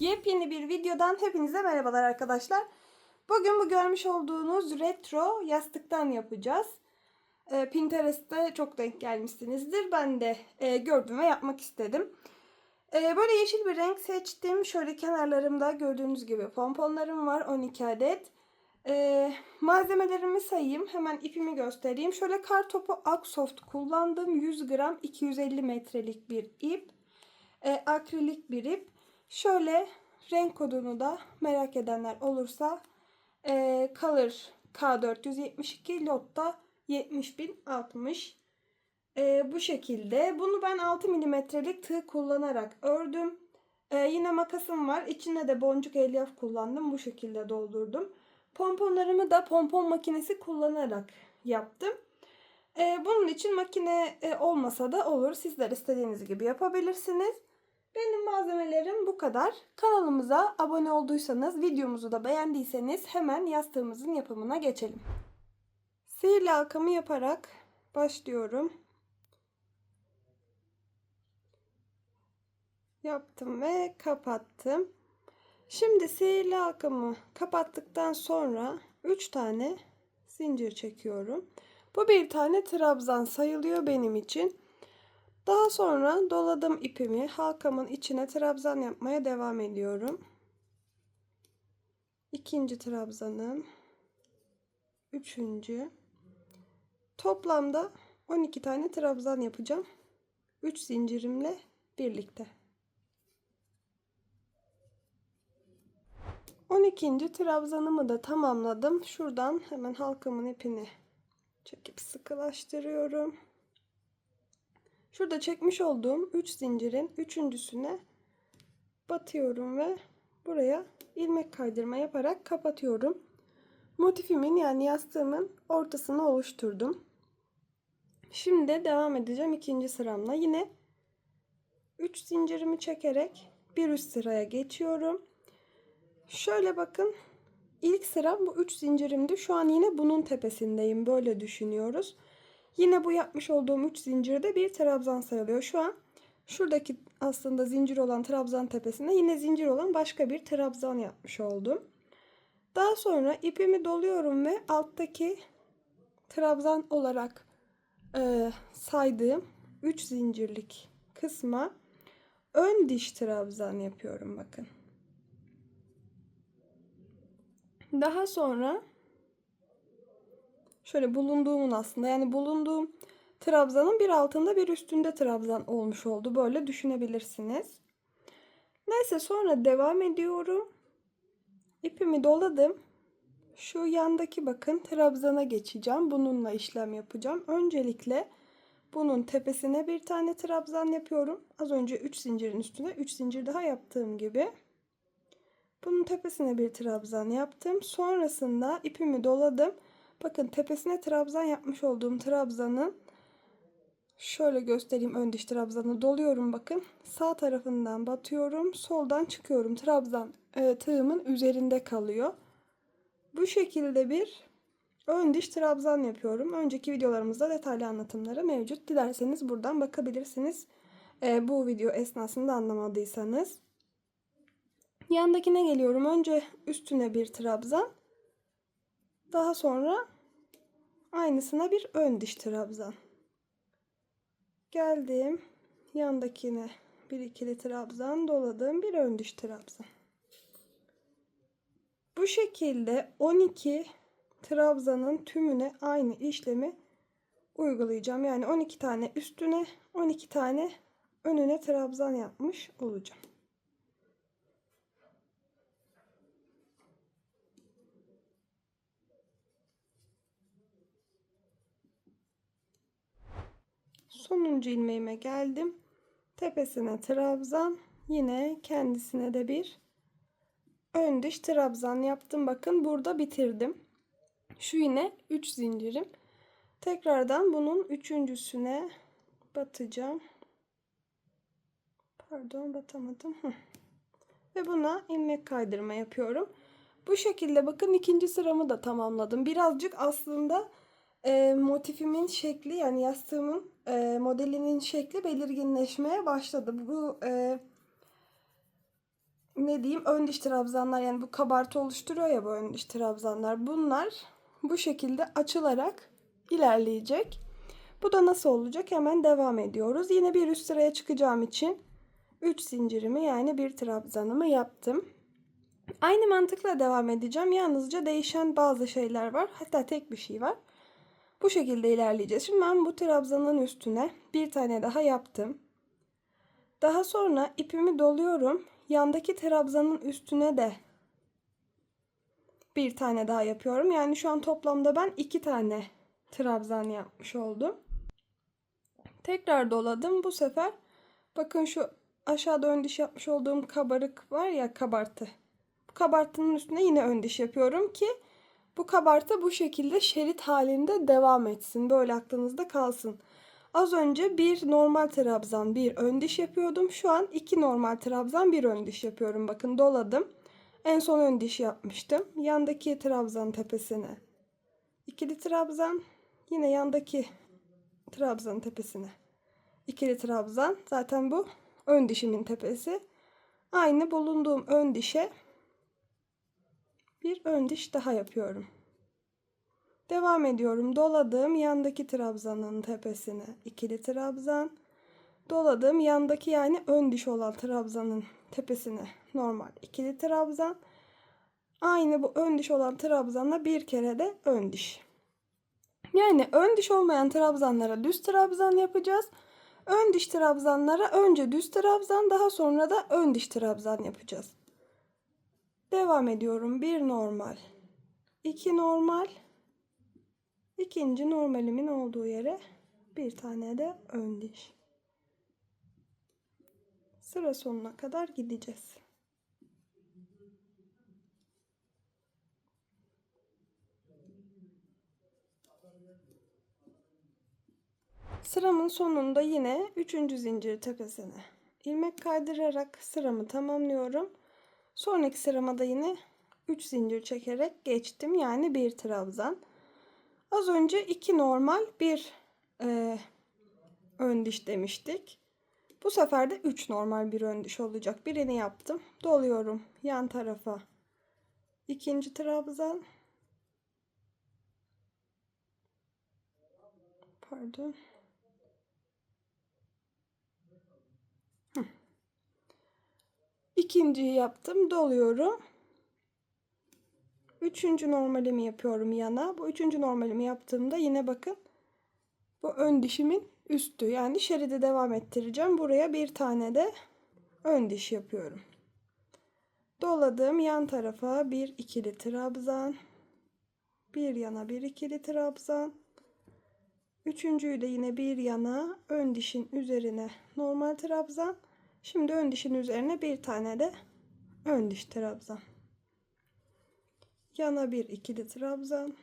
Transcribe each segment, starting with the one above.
Yepyeni bir videodan hepinize merhabalar arkadaşlar. Bugün bu görmüş olduğunuz retro yastıktan yapacağız. Ee, Pinterest'te çok denk gelmişsinizdir. Ben de e, gördüm ve yapmak istedim. Ee, böyle yeşil bir renk seçtim. Şöyle kenarlarımda gördüğünüz gibi pomponlarım var 12 adet. Ee, malzemelerimi sayayım. Hemen ipimi göstereyim. Şöyle kar topu Aksoft kullandım. 100 gram 250 metrelik bir ip. Ee, akrilik bir ip. Şöyle renk kodunu da merak edenler olursa e, Color K472 Lotta 70060 e, bu şekilde. Bunu ben 6 milimetrelik tığ kullanarak ördüm. E, yine makasım var. İçine de boncuk elyaf kullandım. Bu şekilde doldurdum. Pomponlarımı da pompon makinesi kullanarak yaptım. E, bunun için makine e, olmasa da olur. Sizler istediğiniz gibi yapabilirsiniz. Benim malzemelerim bu kadar. Kanalımıza abone olduysanız, videomuzu da beğendiyseniz hemen yastığımızın yapımına geçelim. Sihirli halkamı yaparak başlıyorum. Yaptım ve kapattım. Şimdi sihirli halkamı kapattıktan sonra 3 tane zincir çekiyorum. Bu bir tane trabzan sayılıyor benim için. Daha sonra doladım ipimi halkamın içine trabzan yapmaya devam ediyorum. İkinci trabzanım. Üçüncü. Toplamda 12 tane trabzan yapacağım. 3 zincirimle birlikte. 12. trabzanımı da tamamladım. Şuradan hemen halkamın ipini çekip sıkılaştırıyorum. Şurada çekmiş olduğum 3 zincirin üçüncüsüne batıyorum ve buraya ilmek kaydırma yaparak kapatıyorum. Motifimin yani yastığımın ortasını oluşturdum. Şimdi de devam edeceğim ikinci sıramla. Yine 3 zincirimi çekerek bir üst sıraya geçiyorum. Şöyle bakın. İlk sıram bu 3 zincirimdi. Şu an yine bunun tepesindeyim. Böyle düşünüyoruz. Yine bu yapmış olduğum 3 zincirde bir trabzan sayılıyor. Şu an şuradaki aslında zincir olan trabzan tepesinde yine zincir olan başka bir trabzan yapmış oldum. Daha sonra ipimi doluyorum ve alttaki trabzan olarak e, saydığım 3 zincirlik kısma ön diş trabzan yapıyorum bakın. Daha sonra şöyle bulunduğumun aslında yani bulunduğum trabzanın bir altında bir üstünde trabzan olmuş oldu. Böyle düşünebilirsiniz. Neyse sonra devam ediyorum. İpimi doladım. Şu yandaki bakın trabzana geçeceğim. Bununla işlem yapacağım. Öncelikle bunun tepesine bir tane trabzan yapıyorum. Az önce 3 zincirin üstüne 3 zincir daha yaptığım gibi. Bunun tepesine bir trabzan yaptım. Sonrasında ipimi doladım. Bakın tepesine trabzan yapmış olduğum trabzanın şöyle göstereyim ön diş trabzanı doluyorum bakın. Sağ tarafından batıyorum. Soldan çıkıyorum. Trabzan e, tığımın üzerinde kalıyor. Bu şekilde bir ön diş trabzan yapıyorum. Önceki videolarımızda detaylı anlatımları mevcut. Dilerseniz buradan bakabilirsiniz. E, bu video esnasında anlamadıysanız. Yandakine geliyorum. Önce üstüne bir trabzan. Daha sonra aynısına bir ön diş trabzan. Geldim. Yandakine bir ikili trabzan doladım. Bir ön diş trabzan. Bu şekilde 12 trabzanın tümüne aynı işlemi uygulayacağım. Yani 12 tane üstüne 12 tane önüne trabzan yapmış olacağım. Sonuncu ilmeğime geldim. Tepesine trabzan. Yine kendisine de bir ön dış trabzan yaptım. Bakın burada bitirdim. Şu yine 3 zincirim. Tekrardan bunun üçüncüsüne batacağım. Pardon batamadım. Ve buna ilmek kaydırma yapıyorum. Bu şekilde bakın ikinci sıramı da tamamladım. Birazcık aslında e, motifimin şekli yani yastığımın e, modelinin şekli belirginleşmeye başladı. Bu e, ne diyeyim ön diş trabzanlar yani bu kabartı oluşturuyor ya bu ön diş trabzanlar. Bunlar bu şekilde açılarak ilerleyecek. Bu da nasıl olacak? Hemen devam ediyoruz. Yine bir üst sıraya çıkacağım için 3 zincirimi yani bir trabzanımı yaptım. Aynı mantıkla devam edeceğim. Yalnızca değişen bazı şeyler var. Hatta tek bir şey var. Bu şekilde ilerleyeceğiz. Şimdi ben bu trabzanın üstüne bir tane daha yaptım. Daha sonra ipimi doluyorum. Yandaki trabzanın üstüne de bir tane daha yapıyorum. Yani şu an toplamda ben iki tane trabzan yapmış oldum. Tekrar doladım. Bu sefer bakın şu aşağıda ön diş yapmış olduğum kabarık var ya kabartı. Bu kabartının üstüne yine ön diş yapıyorum ki bu kabartı bu şekilde şerit halinde devam etsin. Böyle aklınızda kalsın. Az önce bir normal trabzan, bir ön diş yapıyordum. Şu an iki normal trabzan, bir ön diş yapıyorum. Bakın doladım. En son ön diş yapmıştım. Yandaki trabzan tepesine. ikili trabzan. Yine yandaki trabzan tepesine. ikili trabzan. Zaten bu ön dişimin tepesi. Aynı bulunduğum ön dişe bir ön diş daha yapıyorum. Devam ediyorum. Doladığım yandaki trabzanın tepesine ikili trabzan. Doladığım yandaki yani ön diş olan trabzanın tepesine normal ikili trabzan. Aynı bu ön diş olan trabzanla bir kere de ön diş. Yani ön diş olmayan trabzanlara düz trabzan yapacağız. Ön diş trabzanlara önce düz trabzan daha sonra da ön diş trabzan yapacağız. Devam ediyorum. Bir normal. iki normal. ikinci normalimin olduğu yere bir tane de ön diş. Sıra sonuna kadar gideceğiz. Sıramın sonunda yine 3. zincir tepesine ilmek kaydırarak sıramı tamamlıyorum. Sonraki sırama da yine 3 zincir çekerek geçtim. Yani bir trabzan. Az önce 2 normal bir e, ön diş demiştik. Bu sefer de 3 normal bir ön diş olacak. Birini yaptım. Doluyorum yan tarafa. ikinci trabzan. Pardon. İkinciyi yaptım. Doluyorum. Üçüncü normalimi yapıyorum yana. Bu üçüncü normalimi yaptığımda yine bakın bu ön dişimin üstü. Yani şeridi devam ettireceğim. Buraya bir tane de ön diş yapıyorum. Doladım yan tarafa bir ikili trabzan. Bir yana bir ikili trabzan. Üçüncüyü de yine bir yana ön dişin üzerine normal trabzan. Şimdi ön dişin üzerine bir tane de ön diş trabzan. Yana bir ikili trabzan,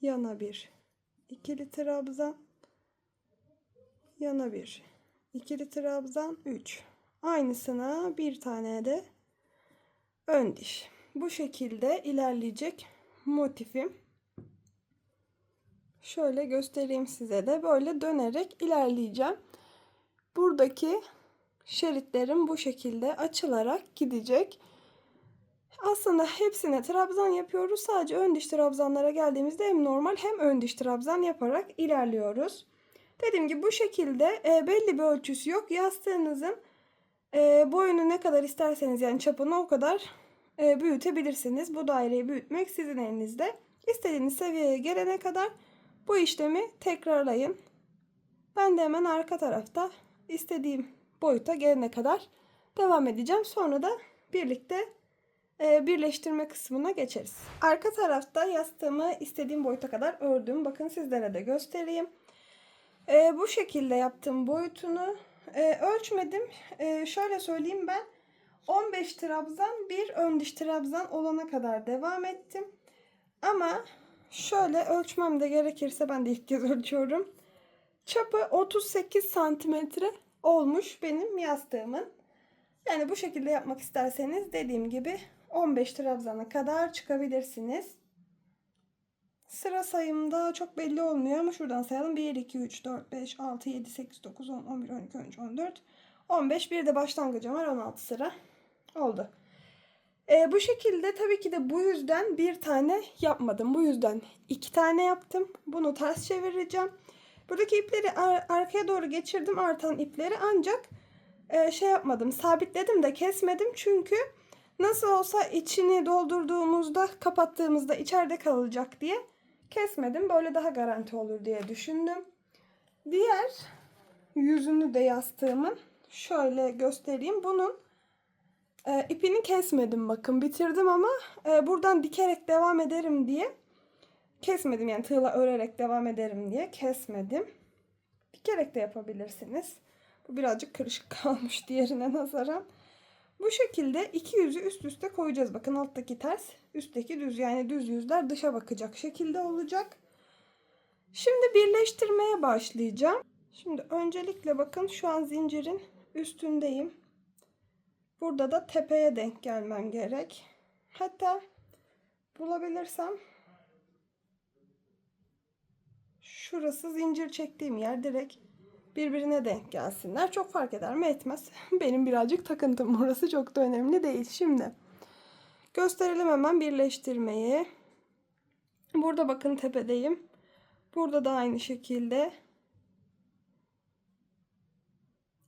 yana bir ikili trabzan, yana bir ikili trabzan 3. Aynısına bir tane de ön diş. Bu şekilde ilerleyecek motifim. Şöyle göstereyim size de böyle dönerek ilerleyeceğim. Buradaki şeritlerim bu şekilde açılarak gidecek. Aslında hepsine trabzan yapıyoruz. Sadece ön diş trabzanlara geldiğimizde hem normal hem ön diş trabzan yaparak ilerliyoruz. Dediğim gibi bu şekilde e, belli bir ölçüsü yok. Yastığınızın e, boyunu ne kadar isterseniz yani çapını o kadar e, büyütebilirsiniz. Bu daireyi büyütmek sizin elinizde. İstediğiniz seviyeye gelene kadar bu işlemi tekrarlayın. Ben de hemen arka tarafta istediğim boyuta gelene kadar devam edeceğim. Sonra da birlikte e, birleştirme kısmına geçeriz. Arka tarafta yastığımı istediğim boyuta kadar ördüm. Bakın sizlere de göstereyim. E, bu şekilde yaptım boyutunu. E, ölçmedim. Şöyle söyleyeyim ben 15 trabzan bir ön diş trabzan olana kadar devam ettim. Ama şöyle ölçmem de gerekirse ben de ilk kez ölçüyorum. Çapı 38 santimetre olmuş benim yastığımın. Yani bu şekilde yapmak isterseniz dediğim gibi 15 trabzana kadar çıkabilirsiniz. Sıra sayımda çok belli olmuyor ama şuradan sayalım. 1, 2, 3, 4, 5, 6, 7, 8, 9, 10, 11, 12, 13, 14, 15. Bir de başlangıcım var 16 sıra. Oldu. E, bu şekilde tabii ki de bu yüzden bir tane yapmadım. Bu yüzden iki tane yaptım. Bunu ters çevireceğim. Buradaki ipleri ar- arkaya doğru geçirdim artan ipleri ancak e, şey yapmadım sabitledim de kesmedim çünkü nasıl olsa içini doldurduğumuzda kapattığımızda içeride kalacak diye kesmedim. Böyle daha garanti olur diye düşündüm. Diğer yüzünü de yastığımın şöyle göstereyim. Bunun e, ipini kesmedim bakın bitirdim ama e, buradan dikerek devam ederim diye kesmedim yani tığla örerek devam ederim diye kesmedim. Dikerek de yapabilirsiniz. Bu birazcık karışık kalmış diğerine nazaran. Bu şekilde iki yüzü üst üste koyacağız. Bakın alttaki ters, üstteki düz. Yani düz yüzler dışa bakacak şekilde olacak. Şimdi birleştirmeye başlayacağım. Şimdi öncelikle bakın şu an zincirin üstündeyim. Burada da tepeye denk gelmem gerek. Hatta bulabilirsem şurası zincir çektiğim yer direkt birbirine denk gelsinler. Çok fark eder mi etmez. Benim birazcık takıntım burası çok da önemli değil. Şimdi gösterelim hemen birleştirmeyi. Burada bakın tepedeyim. Burada da aynı şekilde.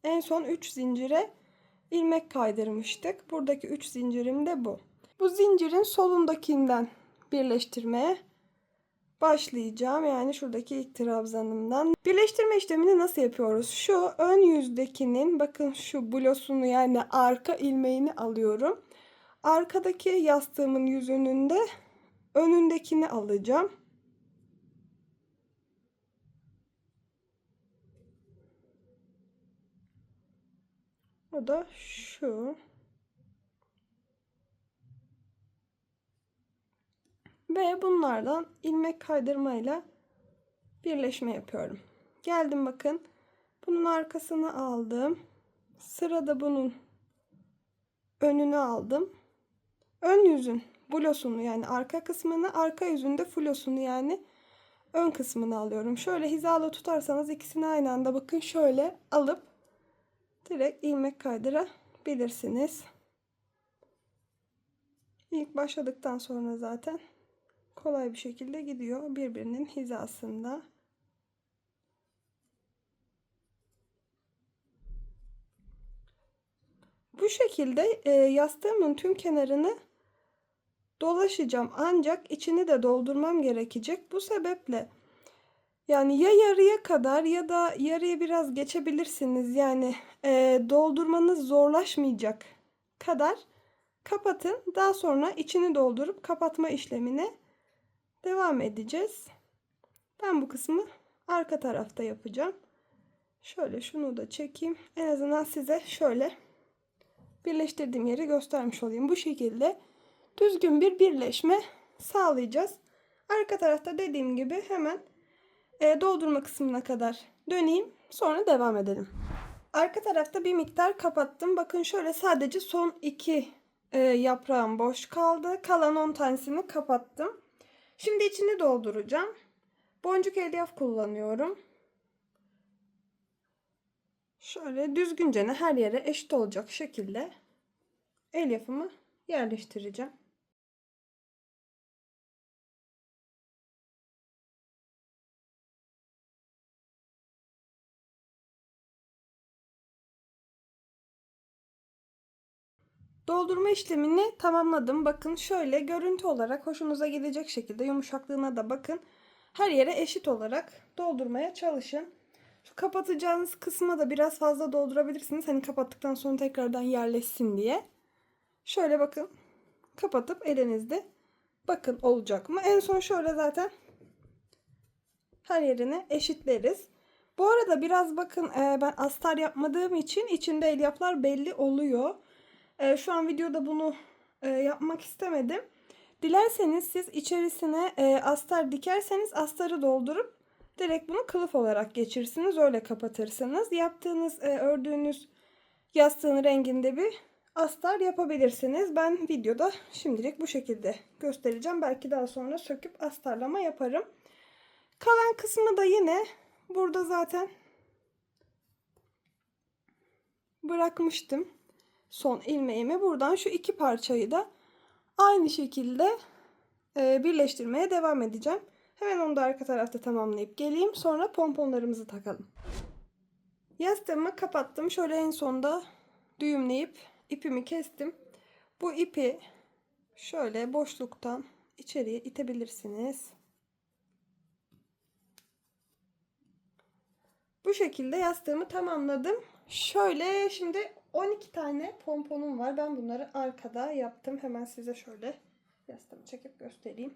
En son 3 zincire ilmek kaydırmıştık. Buradaki 3 zincirim de bu. Bu zincirin solundakinden birleştirmeye başlayacağım. Yani şuradaki ilk trabzanımdan. Birleştirme işlemini nasıl yapıyoruz? Şu ön yüzdekinin bakın şu blosunu yani arka ilmeğini alıyorum. Arkadaki yastığımın yüzünün de önündekini alacağım. O da şu. Ve bunlardan ilmek kaydırmayla birleşme yapıyorum. Geldim bakın. Bunun arkasını aldım. Sırada bunun önünü aldım. Ön yüzün blosunu yani arka kısmını, arka yüzünde flosunu yani ön kısmını alıyorum. Şöyle hizalı tutarsanız ikisini aynı anda bakın şöyle alıp direkt ilmek kaydırabilirsiniz. İlk başladıktan sonra zaten kolay bir şekilde gidiyor birbirinin hizasında. Bu şekilde e, yastığımın tüm kenarını dolaşacağım ancak içini de doldurmam gerekecek. Bu sebeple yani ya yarıya kadar ya da yarıya biraz geçebilirsiniz. Yani e, doldurmanız zorlaşmayacak kadar kapatın. Daha sonra içini doldurup kapatma işlemine devam edeceğiz. Ben bu kısmı arka tarafta yapacağım. Şöyle şunu da çekeyim. En azından size şöyle birleştirdiğim yeri göstermiş olayım. Bu şekilde düzgün bir birleşme sağlayacağız. Arka tarafta dediğim gibi hemen e, doldurma kısmına kadar döneyim. Sonra devam edelim. Arka tarafta bir miktar kapattım. Bakın şöyle sadece son iki e, yaprağım boş kaldı. Kalan 10 tanesini kapattım. Şimdi içini dolduracağım. Boncuk elyaf kullanıyorum. Şöyle düzgünce her yere eşit olacak şekilde elyafımı yerleştireceğim. Doldurma işlemini tamamladım. Bakın şöyle görüntü olarak hoşunuza gidecek şekilde yumuşaklığına da bakın. Her yere eşit olarak doldurmaya çalışın. Şu kapatacağınız kısma da biraz fazla doldurabilirsiniz. Hani kapattıktan sonra tekrardan yerleşsin diye. Şöyle bakın. Kapatıp elinizde bakın olacak mı? En son şöyle zaten her yerine eşitleriz. Bu arada biraz bakın e, ben astar yapmadığım için içinde elyaflar belli oluyor. E, şu an videoda bunu e, yapmak istemedim. Dilerseniz siz içerisine e, astar dikerseniz astarı doldurup direkt bunu kılıf olarak geçirsiniz. Öyle kapatırsınız. Yaptığınız, e, ördüğünüz yastığın renginde bir astar yapabilirsiniz. Ben videoda şimdilik bu şekilde göstereceğim. Belki daha sonra söküp astarlama yaparım. Kalan kısmı da yine burada zaten bırakmıştım son ilmeğimi. Buradan şu iki parçayı da aynı şekilde e, birleştirmeye devam edeceğim. Hemen onu da arka tarafta tamamlayıp geleyim. Sonra pomponlarımızı takalım. Yastığımı kapattım. Şöyle en sonda düğümleyip ipimi kestim. Bu ipi şöyle boşluktan içeriye itebilirsiniz. Bu şekilde yastığımı tamamladım. Şöyle şimdi 12 tane pomponum var. Ben bunları arkada yaptım. Hemen size şöyle yastığımı çekip göstereyim.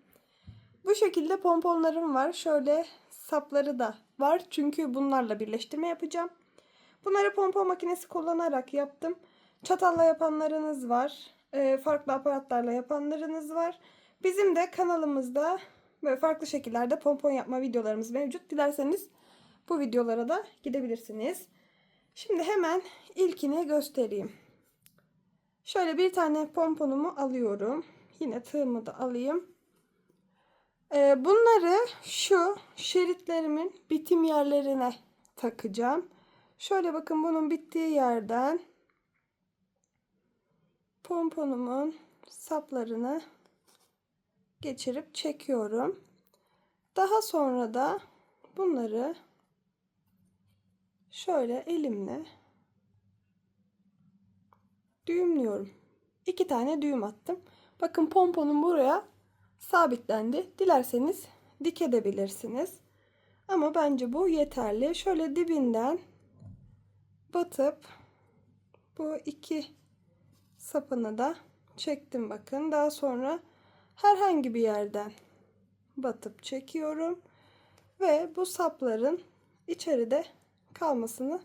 Bu şekilde pomponlarım var. Şöyle sapları da var. Çünkü bunlarla birleştirme yapacağım. Bunları pompon makinesi kullanarak yaptım. Çatalla yapanlarınız var. Ee, farklı aparatlarla yapanlarınız var. Bizim de kanalımızda böyle farklı şekillerde pompon yapma videolarımız mevcut. Dilerseniz bu videolara da gidebilirsiniz. Şimdi hemen ilkini göstereyim. Şöyle bir tane pomponumu alıyorum. Yine tığımı da alayım. Ee, bunları şu şeritlerimin bitim yerlerine takacağım. Şöyle bakın bunun bittiği yerden pomponumun saplarını geçirip çekiyorum. Daha sonra da bunları şöyle elimle düğümlüyorum. İki tane düğüm attım. Bakın pomponum buraya sabitlendi. Dilerseniz dikebilirsiniz. Ama bence bu yeterli. Şöyle dibinden batıp bu iki sapını da çektim bakın. Daha sonra herhangi bir yerden batıp çekiyorum ve bu sapların içeride kalmasını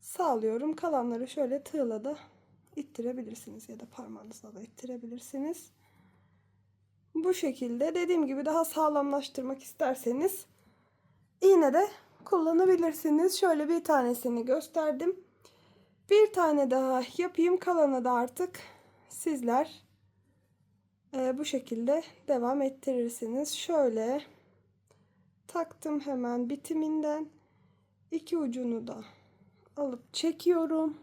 sağlıyorum. Kalanları şöyle tığla da ittirebilirsiniz ya da parmağınızla da ittirebilirsiniz. Bu şekilde dediğim gibi daha sağlamlaştırmak isterseniz iğne de kullanabilirsiniz. Şöyle bir tanesini gösterdim. Bir tane daha yapayım. Kalanı da artık sizler e, bu şekilde devam ettirirsiniz. Şöyle taktım hemen bitiminden iki ucunu da alıp çekiyorum.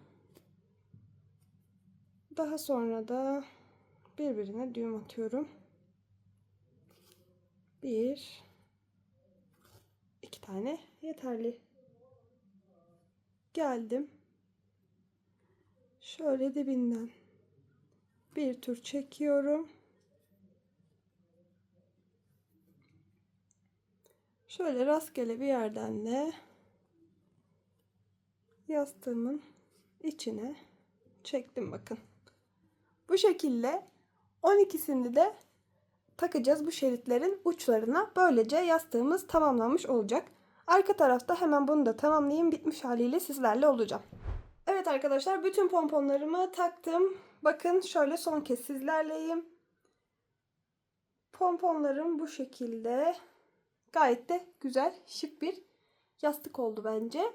Daha sonra da birbirine düğüm atıyorum. Bir, iki tane yeterli. Geldim. Şöyle dibinden bir tur çekiyorum. Şöyle rastgele bir yerden de yastığımın içine çektim bakın. Bu şekilde 12'sini de takacağız bu şeritlerin uçlarına. Böylece yastığımız tamamlanmış olacak. Arka tarafta hemen bunu da tamamlayayım. Bitmiş haliyle sizlerle olacağım. Evet arkadaşlar bütün pomponlarımı taktım. Bakın şöyle son kez sizlerleyim. Pomponlarım bu şekilde. Gayet de güzel, şık bir yastık oldu bence.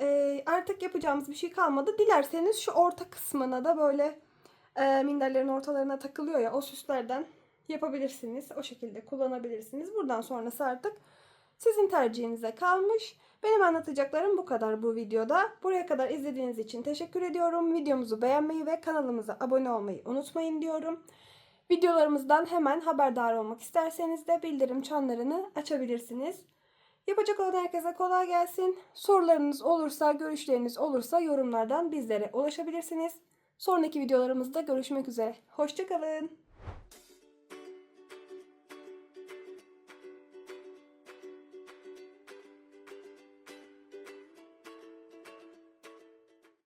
Ee, artık yapacağımız bir şey kalmadı. Dilerseniz şu orta kısmına da böyle e, minderlerin ortalarına takılıyor ya o süslerden yapabilirsiniz. O şekilde kullanabilirsiniz. Buradan sonrası artık sizin tercihinize kalmış. Benim anlatacaklarım bu kadar bu videoda. Buraya kadar izlediğiniz için teşekkür ediyorum. Videomuzu beğenmeyi ve kanalımıza abone olmayı unutmayın diyorum. Videolarımızdan hemen haberdar olmak isterseniz de bildirim çanlarını açabilirsiniz. Yapacak olan herkese kolay gelsin. Sorularınız olursa, görüşleriniz olursa yorumlardan bizlere ulaşabilirsiniz. Sonraki videolarımızda görüşmek üzere. Hoşçakalın.